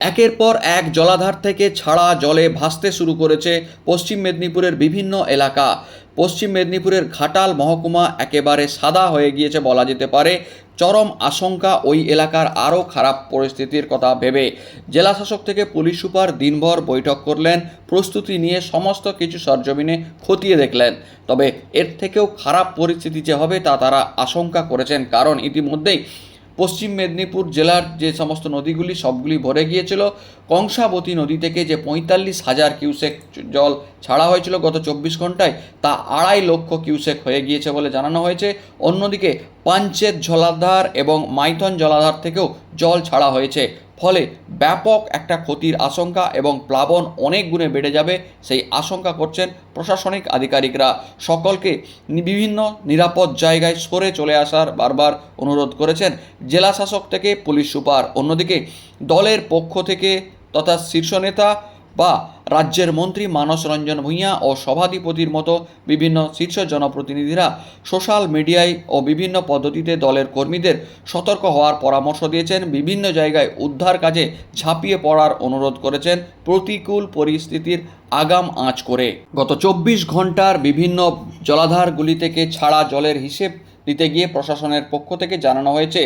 একের পর এক জলাধার থেকে ছাড়া জলে ভাসতে শুরু করেছে পশ্চিম মেদিনীপুরের বিভিন্ন এলাকা। পশ্চিম মেদিনীপুরের ঘাটাল মহকুমা একেবারে সাদা হয়ে গিয়েছে বলা যেতে পারে। চরম আশঙ্কা ওই এলাকার আরও খারাপ পরিস্থিতির কথা ভেবে। জেলাশাসক থেকে পুলিশ সুপার দিনভর বৈঠক করলেন, প্রস্তুতি নিয়ে সমস্ত কিছু সরজমিনে খতিয়ে দেখলেন। তবে এর থেকেও খারাপ পরিস্থিতি যে হবে তা তারা আশঙ্কা করেছেন, কারণ ইতিমধ্যেই পশ্চিম মেদিনীপুর জেলার যে সমস্ত নদীগুলি, সবগুলি ভরে গিয়েছিল। কংসাবতী নদী থেকে যে পঁয়তাল্লিশ হাজার কিউসেক জল ছাড়া হয়েছিল গত চব্বিশ ঘন্টায় তা আড়াই লক্ষ কিউসেক হয়ে গিয়েছে বলে জানানো হয়েছে। অন্যদিকে পাঞ্চেত জলাধার এবং মাইথন জলাধার থেকেও জল ছাড়া হয়েছে। ফলে ব্যাপক একটা ক্ষতির আশঙ্কা এবং প্লাবন অনেক গুণে বেড়ে যাবে সেই আশঙ্কা করছেন প্রশাসনিক আধিকারিকরা। সকলকে বিভিন্ন নিরাপদ জায়গায় সরে চলে আসার বারবার অনুরোধ করেছেন জেলা শাসক থেকে পুলিশ সুপার। অন্যদিকে দলের পক্ষ থেকে তথা শীর্ষ নেতা বা রাজ্যের মন্ত্রী মানস রঞ্জন ভূঁইয়া ও সভাধিপতির মতো বিভিন্ন শীর্ষ জনপ্রতিনিধিরা সোশ্যাল মিডিয়ায় ও বিভিন্ন পদ্ধতিতে দলের কর্মীদের সতর্ক হওয়ার পরামর্শ দিয়েছেন। বিভিন্ন জায়গায় উদ্ধার কাজে ঝাঁপিয়ে পড়ার অনুরোধ করেছেন প্রতিকূল পরিস্থিতির আগাম আঁচ করে। গত চব্বিশ ঘণ্টার বিভিন্ন জলাধারগুলি থেকে ছাড়া জলের হিসেব দিতে গিয়ে প্রশাসনের পক্ষ থেকে জানানো হয়েছে,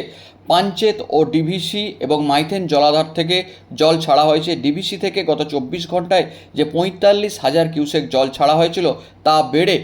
পাঞ্চেত ও ডিভিসি এবং মাইথেন জলাধার থেকে জল ছাড়া হয়েছে। ডিভিসি থেকে গত চব্বিশ ঘন্টায় যে পঁয়তাল্লিশ হাজার কিউসেক জল ছাড়া হয়েছিল তা বেড়ে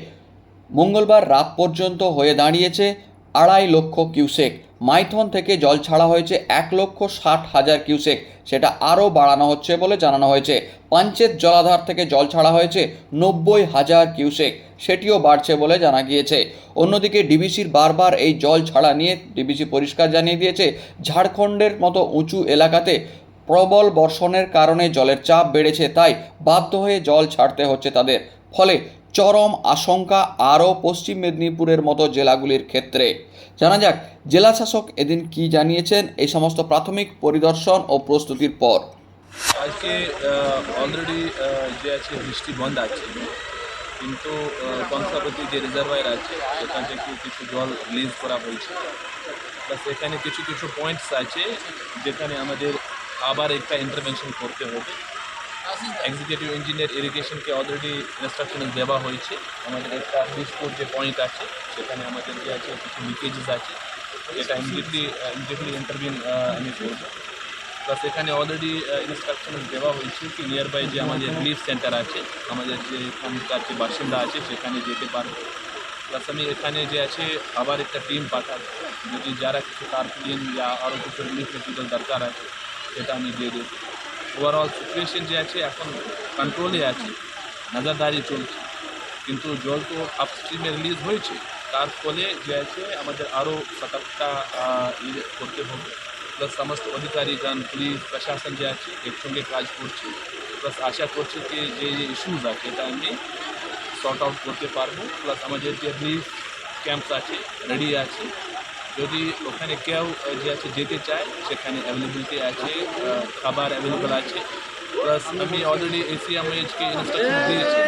মঙ্গলবার রাত পর্যন্ত হয়ে দাঁড়িয়েছে আড়াই লক্ষ কিউসেক। মাইথন থেকে জল ছাড়া হয়েছে এক লক্ষ ষাট হাজার কিউসেক। সেটা আরও বাড়ানো হচ্ছে বলে জানানো হয়েছে। পাঞ্চেত জলাধার থেকে জল ছাড়া হয়েছে নব্বই হাজার কিউসেক। সেটিও বাড়ছে বলে জানা গিয়েছে। অন্যদিকে ডিবিসির বারবার এই জল ছাড়া নিয়ে ডিবিসি পরিষ্কার জানিয়ে দিয়েছে, ঝাড়খণ্ডের মতো উঁচু এলাকাতে প্রবল বর্ষণের কারণে জলের চাপ বেড়েছে, তাই বাধ্য হয়ে জল ছাড়তে হচ্ছে তাদের। ফলে চরম আশঙ্কা আরও পশ্চিম মেদিনীপুরের মতো জেলাগুলির ক্ষেত্রে। জানা যাক, জেলা শাসক এদিন কি জানিয়েছেন এই সমস্ত প্রাথমিক পরিদর্শন ও প্রস্তুতির পর। আজকে অলরেডি যে আছে বৃষ্টি বন্ধ আছে, কিন্তু কংসাবতী যে রিজার্ভায়ার আছে, সেখান থেকে কিছু জল রিলিজ করা হয়েছে। প্লাস এখানে কিছু কিছু পয়েন্টস আছে, যেখানে আমাদের আবার একটা ইন্টারভেনশন করতে হবে। এক্সিকিউটিভ ইঞ্জিনিয়ার ইরিগেশনকে অলরেডি ইনস্ট্রাকশন দেওয়া হয়েছে। আমাদের একটা বিস্ফোর যে পয়েন্ট আছে, সেখানে আমাদের যে আছে, কিছু লিকেজেস আছে, এটা ইমিডিয়েটলি ইমিডিয়েটলি ইন্টারভিউ আমি করব। প্লাস এখানে অলরেডি ইনস্ট্রাকশন দেওয়া হয়েছে কি নিয়ার বাই যে আমাদের রিলিফ সেন্টার আছে, আমাদের যে এখানকার যে বাসিন্দা আছে, সেখানে যেতে পারবে। প্লাস আমি এখানে যে আছে, আবার একটা টিম পাঠাবো। যদি যারা কিছু টার্পিলিন বা আরও কিছু রিলিফ মেটেরিয়াল দরকার আছে সেটা আমি দিয়ে দেবো ওভারঅল সিচুয়েশন যে আছে এখন কন্ট্রোলে আছে নজরদারি চলছে কিন্তু জল তো আপস্ট্রিমে রিলিজ হয়েছে তার ফলে যে আছে আমাদের আরও সতর্কতা আহ, ইয়ে করতে হবে প্লাস সমস্ত অধিকারীগণ পুলিশ প্রশাসন যে আছে একসঙ্গে কাজ করছে প্লাস আশা করছি যে যে ইস্যুজ আছে এটা আমি সর্ট আউট করতে পারব প্লাস আমাদের যে রিলিফ ক্যাম্পস আছে রেডি আছে যদি ওখানে কেউ যে আছে যেতে চায়, সেখানে অ্যাভেলেবিলিটি আছে খাবার অ্যাভেলেবেল আছে। প্লাস আমি অলরেডি এসিএমএইচকে ইনস্ট্রাকশন দিয়েছি।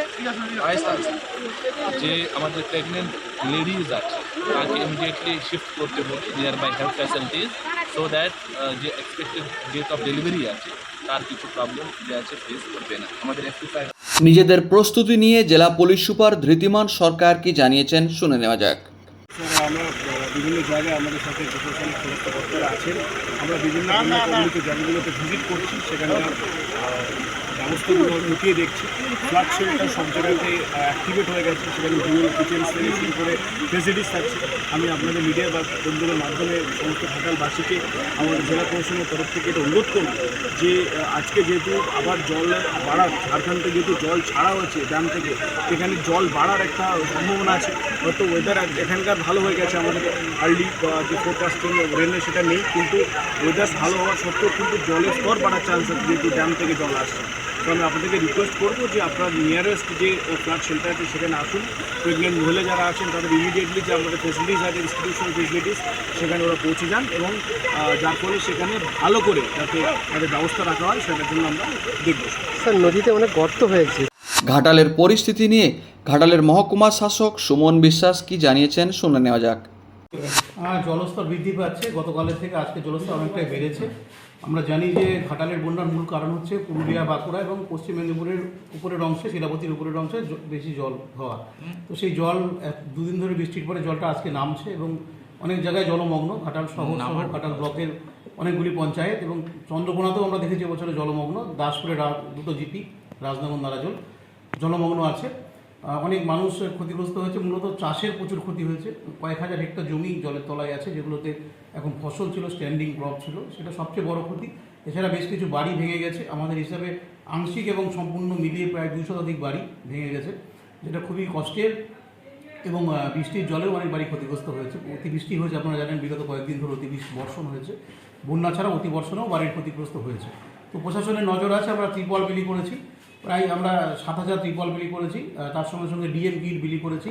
যে আমাদের প্রেগনেন্ট লেডিজ আছে, তাকে ইমিডিয়েটলি শিফট করতে হবে nearby health facilities so that যে এক্সপেক্টেড ডেট অফ ডেলিভারি আছে, তার কিছু প্রবলেম যে আছে ফেস করবে না। আমাদের নিজেদের প্রস্তুতি নিয়ে জেলা পুলিশ সুপার ধৃতিমান সরকার কি জানিয়েছেন, শুনে নেওয়া যাক। আমরা বিভিন্ন জায়গায় আমাদের সাথে প্রশাসনিক কর্মকর্তারা আছেন। আমরা বিভিন্ন বন্যা জায়গাগুলোতে ভিজিট করছি। আহ, ব্যবস্থাগুলো খতিয়ে দেখছি। ফ্লাড শেল্টার সব জায়গাতে অ্যাক্টিভেট হয়ে গেছে। সেখানে ডুয়েল কিচেন সেলেকশন করে ফেসিলিটিস থাকছে। আমি আপনাদের মিডিয়া বা বন্ধুদের মাধ্যমে সমস্ত ঘাটালবাসীকে আমাদের জেলা প্রশাসনের তরফ থেকে এটা অনুরোধ করব যে আজকে যেহেতু আবার জল বাড়ার, ঝাড়খণ্ড থেকে যেহেতু জল ছাড়া হয়েছে ড্যাম থেকে সেখানে জল বাড়ার একটা সম্ভাবনা আছে। হয়তো ওয়েদার এখানকার ভালো হয়ে গেছে আমাদের আর্লি যে ফোরকাস্টিং রেনে সেটা নেই, কিন্তু ওয়েদার ভালো হওয়ার সত্ত্বেও কিন্তু জলের স্তর বাড়ার চান্স আছে, যেহেতু ড্যাম থেকে জল আসছে। তো আমি আপনাদেরকে রিকোয়েস্ট করব যে আপনার নিয়ারেস্ট যে ফ্লাড শেল্টার আছে সেখানে আসুন। প্রেগনেন্ট মহিলা যারা আছেন তাদের ইমিডিয়েটলি যে আমাদের ফেসিলিটিস আছে ইনস্টিটিউশন ফেসিলিটিস সেখানে ওরা পৌঁছে যান এবং যার ফলে সেখানে ভালো করে যাতে তাদের ব্যবস্থা রাখা হয় সেটার জন্য আমরা দেখব। স্যার নদীতে অনেক গর্ত হয়েছে। ঘাটালের পরিস্থিতি নিয়ে ঘাটালের মহকুমা শাসক সুমন বিশ্বাস কি জানিয়েছেন শুনে নেওয়া যাক। হ্যাঁ জলস্তর বৃদ্ধি পাচ্ছে। গতকালের থেকে আজকে জলস্তর অনেকটাই বেড়েছে। আমরা জানি যে ঘাটালের বন্যার মূল কারণ হচ্ছে পুরুলিয়া বাঁকুড়া এবং পশ্চিম মেদিনীপুরের উপরের অংশে শিলাবতীর উপরের অংশে বেশি জল হওয়া। তো সেই জল এক- দুদিন ধরে বৃষ্টির পরে জলটা আজকে নামছে এবং অনেক জায়গায় জলমগ্ন। ঘাটাল শহর সহ ঘাটাল ব্লকের অনেকগুলি পঞ্চায়েত এবং চন্দ্রকোনাতেও আমরা দেখেছি এবছরে জলমগ্ন। দাসপুরে রা- দুটো জিপি রাজনগর নারাজল। জলমগ্ন আছে। অনেক মানুষ ক্ষতিগ্রস্ত হয়েছে। মূলত চাষের প্রচুর ক্ষতি হয়েছে। কয়েক হাজার হেক্টর জমি জলের তলায় আছে, যেগুলোতে এখন ফসল ছিল স্ট্যান্ডিং ক্রপ ছিল। সেটা সবচেয়ে বড় ক্ষতি। এছাড়া বেশ কিছু বাড়ি ভেঙে গেছে। আমাদের হিসাবে আংশিক এবং সম্পূর্ণ মিলিয়ে প্রায় দুই শতাধিক বাড়ি ভেঙে গেছে, যেটা খুবই কষ্টের এবং বৃষ্টির জলেও অনেক বাড়ি ক্ষতিগ্রস্ত হয়েছে। অতিবৃষ্টি হয়েছে, আপনারা জানেন, বিগত কয়েকদিন ধরে অতিবৃষ্টি বর্ষণ হয়েছে। বন্যা ছাড়া অতিবর্ষণেও বাড়ির ক্ষতিগ্রস্ত হয়েছে। তো প্রশাসনের নজর আছে, আমরা ত্রিপল বিলি করেছি। প্রায় আমরা সাত হাজার ত্রিপল বিলি করেছি তার সঙ্গে সঙ্গে ডিএম কিট বিলি করেছি।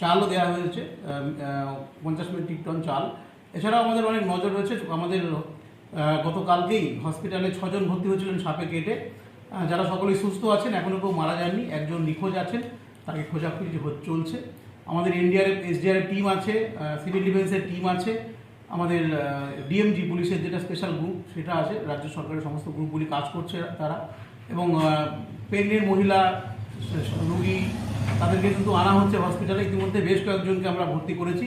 চালও দেওয়া হয়েছে পঞ্চাশ মেট্রিক টন চাল। এছাড়াও আমাদের অনেক নজর রয়েছে, আমাদের গতকালকেই হসপিটালে ছজন ভর্তি হয়েছিলেন সাপে কেটে। যারা সকলেই সুস্থ আছেন এখনও কেউ মারা যাননি, একজন নিখোঁজ আছেন, তাকে খোঁজাখুঁজি চলছে। আমাদের এনডিআরএফ, এসডিআরএফ টিম আছে সিভিল ডিফেন্সের টিম আছে, আমাদের ডিএমজি পুলিশের যেটা স্পেশাল গ্রুপ সেটা আছে, রাজ্য সরকারের সমস্ত গ্রুপগুলি কাজ করছে তারা। এবং প্রেগনেন্ট মহিলা, রুগী, তাদেরকে কিন্তু আনা হচ্ছে হসপিটালে ইতিমধ্যে বেশ কয়েকজনকে আমরা ভর্তি করেছি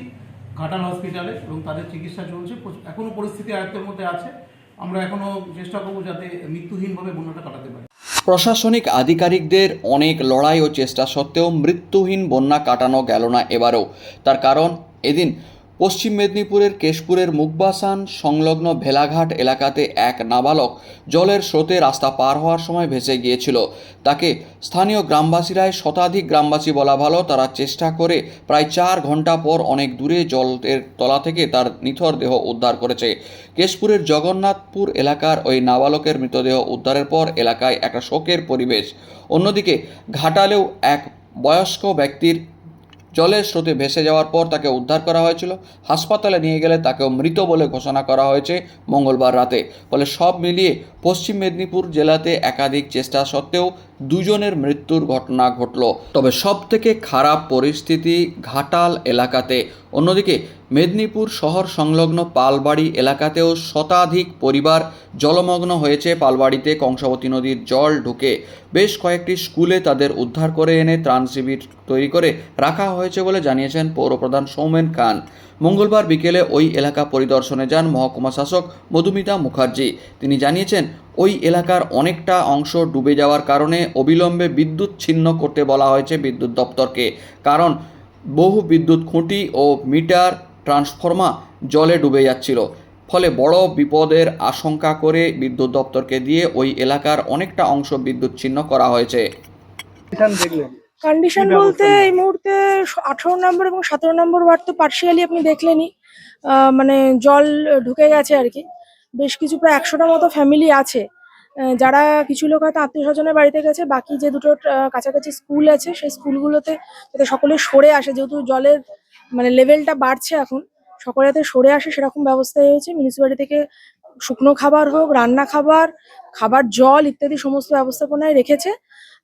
ঘাটাল হসপিটালে এবং তাদের চিকিৎসা চলছে। এখনও পরিস্থিতি আয়ত্তের মধ্যে আছে। আমরা এখনও চেষ্টা করব যাতে মৃত্যুহীনভাবে বন্যাটা কাটাতে পারি। প্রশাসনিক আধিকারিকদের অনেক লড়াই ও চেষ্টা সত্ত্বেও মৃত্যুহীন বন্যা কাটানো গেল না এবারও। তার কারণ, এদিন পশ্চিম মেদিনীপুরের কেশপুরের মুখবাসান সংলগ্ন ভেলাঘাট এলাকাতে এক নাবালক জলের স্রোতে রাস্তা পার হওয়ার সময় ভেসে গিয়েছিল। তাকে স্থানীয় গ্রামবাসীরাই শতাধিক গ্রামবাসী বলা ভালো, তারা চেষ্টা করে প্রায় চার ঘণ্টা পর অনেক দূরে জলের তলা থেকে তার নিথর দেহ উদ্ধার করেছে। কেশপুরের জগন্নাথপুর এলাকার ওই নাবালকের মৃতদেহ উদ্ধারের পর এলাকায় একটা শোকের পরিবেশ। অন্যদিকে ঘাটালেও এক বয়স্ক ব্যক্তির জলের স্রোতে ভেসে যাওয়ার পর তাকে উদ্ধার করা হয়েছিল। হাসপাতালে নিয়ে গেলে তাকেও মৃত বলে ঘোষণা করা হয়েছে মঙ্গলবার রাতে। ফলে সব মিলিয়ে পশ্চিম মেদিনীপুর জেলাতে একাধিক চেষ্টা সত্ত্বেও দুজনের মৃত্যুর ঘটনা ঘটল। তবে সব থেকে খারাপ পরিস্থিতি ঘাটাল এলাকাতে। অন্যদিকে মেদিনীপুর শহর সংলগ্ন পালবাড়ি এলাকাতেও শতাধিক পরিবার জলমগ্ন হয়েছে পালবাড়িতে। কংসাবতী নদীর জল ঢুকে বেশ কয়েকটি স্কুলে তাদের উদ্ধার করে এনে ত্রাণ শিবির তৈরি করে রাখা হয়েছে বলে জানিয়েছেন পৌরপ্রধান সৌমেন খান। মঙ্গলবার বিকেলে ওই এলাকা পরিদর্শনে যান মহকুমা শাসক মধুমিতা মুখার্জি। তিনি জানিয়েছেন, ওই এলাকার অনেকটা অংশ ডুবে যাওয়ার কারণে অবিলম্বে বিদ্যুৎ ছিন্ন করতে বলা হয়েছে বিদ্যুৎ দপ্তরকে। কারণ বহু বিদ্যুৎ খুঁটি ও মিটার ট্রান্সফর্মা জলে ডুবে যাচ্ছিল। ফলে বড় বিপদের আশঙ্কা করে বিদ্যুৎ দপ্তরকে দিয়ে ওই এলাকার অনেকটা অংশ বিদ্যুৎ ছিন্ন করা হয়েছে। কন্ডিশন বলতে এই মুহূর্তে আঠারো নম্বর এবং সতেরো নম্বর ওয়ার্ড তো পার্শিয়ালি আপনি দেখলেনই। মানে জল ঢুকে গেছে আর কি। বেশ কিছু প্রায় একশোটা মতো ফ্যামিলি আছে। যারা কিছু লোক হয়তো আত্মীয় স্বজনের বাড়িতে গেছে বাকি যে দুটো কাছাকাছি স্কুল আছে সেই স্কুলগুলোতে যাতে সকলে সরে আসে। যেহেতু জলের মানে লেভেলটা বাড়ছে এখন সকলে যাতে সরে আসে সেরকম ব্যবস্থাই হয়েছে। মিউনিসিপ্যালিটি থেকে শুকনো খাবার হোক রান্না খাবার খাবার জল ইত্যাদি সমস্ত ব্যবস্থাপনায় রেখেছে।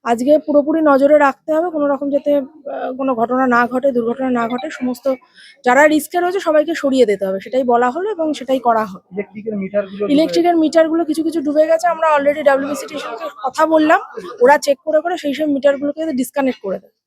আজকে পুরোপুরি নজরে রাখতে হবে কোনো রকম যাতে কোনো ঘটনা না ঘটে দুর্ঘটনা না ঘটে সমস্ত যারা রিস্কে রয়েছে সবাইকে সরিয়ে দিতে হবে সেটাই বলা হলো এবং সেটাই করা হলো। ইলেকট্রিকের মিটারগুলো কিছু কিছু ডুবে গেছে আমরা অলরেডি ডাব্লিউবিসিটির সঙ্গে কথা বললাম ওরা চেক করে করে সেই সব মিটারগুলোকে ডিসকানেক্ট করে দেবে।